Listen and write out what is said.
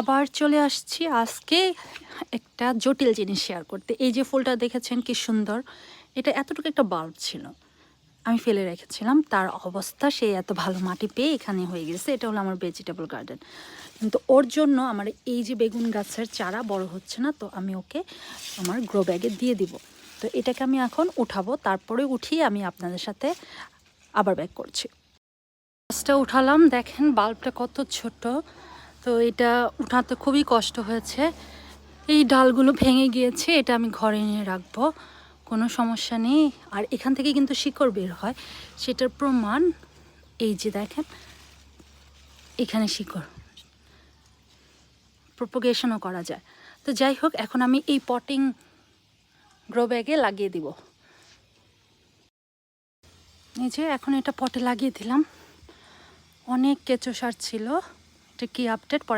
আবার চলে আসছি আজকে একটা জটিল জিনিস শেয়ার করতে। এই যে ফুলটা দেখেছেন কি সুন্দর, এটা এতটুকু একটা বাল্ব ছিল। আমি ফেলে রেখেছিলাম, তার অবস্থা সে এত ভালো মাটি পেয়ে এখানে হয়ে গেছে। এটা হলো আমার ভেজিটেবল গার্ডেন কিন্তু ওর জন্য আমার এই যে বেগুন গাছের চারা বড় হচ্ছে না, তো আমি ওকে আমার গ্রো ব্যাগে দিয়ে দিব। তো এটাকে আমি এখন উঠাবো, তারপরে উঠিয়ে আমি আপনাদের সাথে আবার ব্যাক করছি। গাছটা উঠালাম, দেখেন বাল্বটা কত ছোট। তো এটা উঠাতে খুবই কষ্ট হয়েছে। এই ডালগুলো ভেঙে গিয়েছে, এটা আমি ঘরে নিয়ে রাখব, কোনো সমস্যা নেই। আর এখান থেকে কিন্তু শিকড় বের হয়, সেটার প্রমাণ এই যে দেখেন, এখানে শিকড়। প্রপোগেশনও করা যায়। তো যাই হোক, এখন আমি এই পটিং গ্রো ব্যাগে লাগিয়ে দিব। এই যে এখন এটা পটে লাগিয়ে দিলাম। অনেক কেঁচো সার ছিল। এটা কি আপডেট পরে